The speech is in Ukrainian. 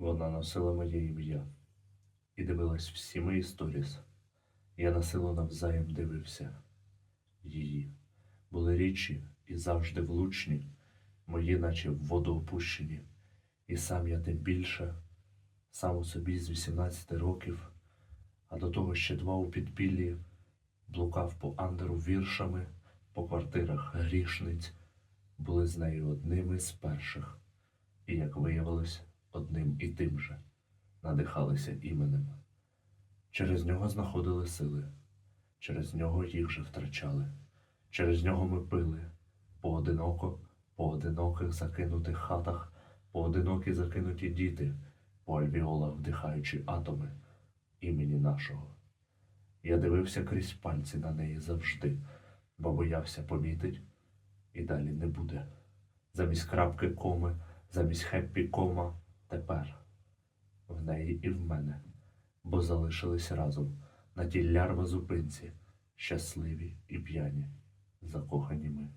Вона носила моє ім'я і дивилась всі мої сторіс. Я на силу навзаєм дивився її. Були річі і завжди влучні, мої, наче в воду опущені. І сам я тим більше, сам у собі з 18 років, а до того ще два у підпіллі, блукав по андеру віршами, по квартирах грішниць, були з нею одними з перших, і, як виявилось, одним і тим же, надихалися іменем. Через нього знаходили сили, через нього їх же втрачали, через нього ми пили, поодиноко, по одиноких закинутих хатах, поодинокі закинуті діти, по альвіолах вдихаючи атоми імені нашого. Я дивився крізь пальці на неї завжди, бо боявся помітить, і далі не буде. Замість крапки коми, замість хеппі кома тепер в неї і в мене, бо залишились разом на тій лярва зупинці, щасливі і п'яні, закохані ми.